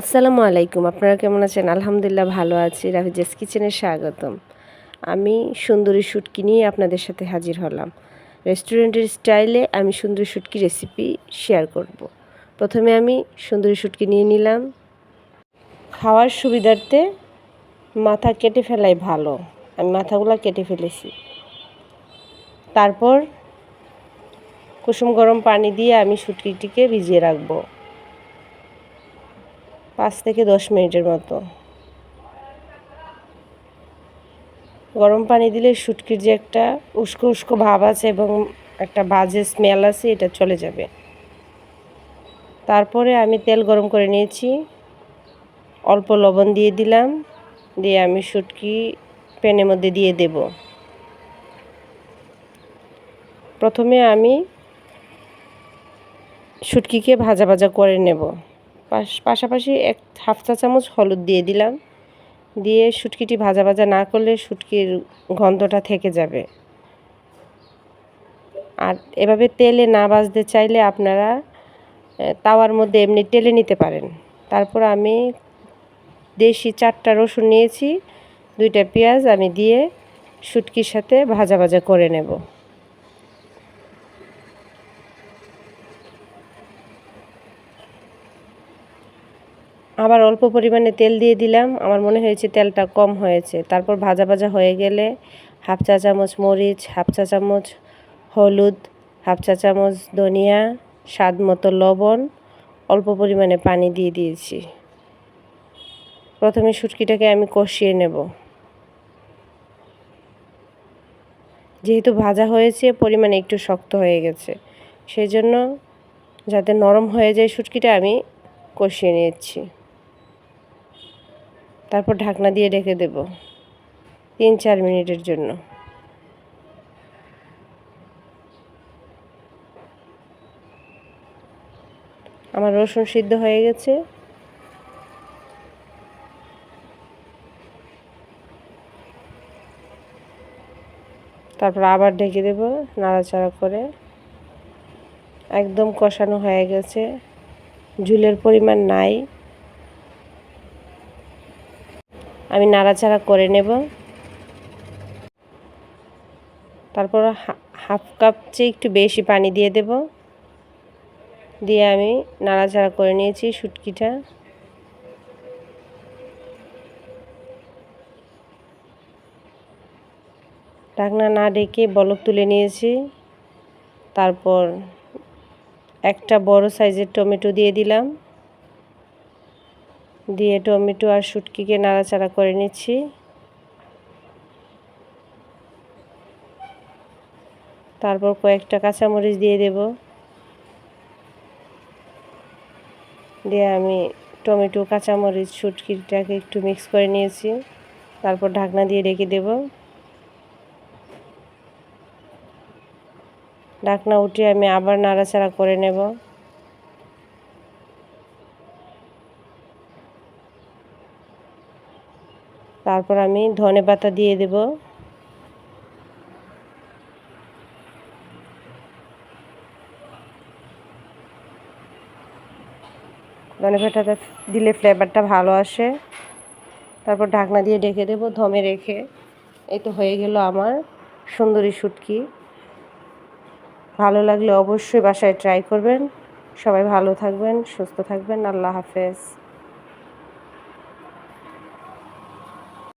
আসসালামু আলাইকুম, আপনারা কেমন আছেন? আলহামদুলিল্লাহ ভালো আছি। রাফিজাস কিচেনে স্বাগতম। আমি সুন্দরী শুটকি নিয়ে আপনাদের সাথে হাজির হলাম। রেস্টুরেন্টের স্টাইলে আমি সুন্দরী শুটকি রেসিপি শেয়ার করব। প্রথমে আমি সুন্দরী শুটকি নিয়ে নিলাম। খাওয়ার সুবিধার্থে মাথা কেটে ফেলাই ভালো। আমি মাথাগুলো কেটে ফেলেছি। তারপর কুসুম গরম পানি দিয়ে আমি শুটকিটিকে ভিজিয়ে রাখব। পাঁচ থেকে দশ মিনিটের মতো। গরম পানি দিলে শুটকির যে একটা উস্কো উস্কো ভাব আছে এবং একটা বাজে স্মেল আছে, এটা চলে যাবে। তারপরে আমি তেল গরম করে নিয়েছি। অল্প লবণ দিয়ে দিলাম। দিয়ে আমি শুটকি প্যানের মধ্যে দিয়ে দেব। প্রথমে আমি শুটকিকে ভাজা ভাজা করে নেব। পাশাপাশি এক হাফ চা চামচ হলুদ দিয়ে দিলাম। দিয়ে শুটকিটি ভাজা ভাজা না করলে শুটকির গন্ধটা থেকে যাবে। আর এভাবে তেলে না ভাজতে চাইলে আপনারা তাওয়ার মধ্যে এমনি টেলে নিতে পারেন। তারপর আমি দেশি চারটা রসুন নিয়েছি, দুইটা পেঁয়াজ আমি দিয়ে শুটকির সাথে ভাজা ভাজা করে নেব। আবার অল্প পরিমাণে তেল দিয়ে দিলাম। আমার মনে হয়েছে তেলটা কম হয়েছে। তারপর ভাজা ভাজা হয়ে গেলে হাফ চা চামচ মরিচ, হাফ চা চামচ হলুদ, হাফ চা চামচ ধনিয়া, স্বাদ মতো লবণ, অল্প পরিমাণে পানি দিয়ে দিয়েছি। প্রথমে শুটকিটাকে আমি কষিয়ে নেব। যেহেতু ভাজা হয়েছে, পরিমাণে একটু শক্ত হয়ে গেছে। সেই জন্য যাতে নরম হয়ে যায় শুটকিটা, আমি কষিয়ে নিচ্ছি। তারপর ঢাকনা দিয়ে রেখে দেব তিন চার মিনিটের জন্য। আমার রসুন সিদ্ধ হয়ে গেছে। তারপর আবার ঢেকে দেব নাড়াচাড়া করে। একদম কষানো হয়ে গেছে। ঝুলের পরিমাণ নাই। আমি নাড়াচাড়া করে নেব। তারপর হাফ কাপ চেয়ে একটু বেশি পানি দিয়ে দেব। দিয়ে আমি নাড়াচাড়া করে নিয়েছি শুটকিটা। ঢাকনা না ডেকে বলক তুলে নিয়েছি। তারপর একটা বড় সাইজের টমেটো দিয়ে দিলাম। দিয়ে টমেটো আর শুটকিকে নাড়াচাড়া করে নিচ্ছি। তারপর কয়েকটা কাঁচামরিচ দিয়ে দেব। দিয়ে আমি টমেটো, কাঁচামরিচ, শুটকিটাকে একটু মিক্স করে নিয়েছি। তারপর ঢাকনা দিয়ে রেখে দেব। ঢাকনা উঠে আমি আবার নাড়াচাড়া করে নেব। তারপর আমি ধনে পাতা দিয়ে দেব। ধনে পাতাটা দিলে ফ্লেভারটা ভালো আসে। তারপর ঢাকনা দিয়ে ঢেকে দেবো ধমে রেখে। এই তো হয়ে গেল আমার সুন্দরী শুটকি। ভালো লাগলে অবশ্যই বাসায় ট্রাই করবেন। সবাই ভালো থাকবেন, সুস্থ থাকবেন। আল্লাহ হাফেজ।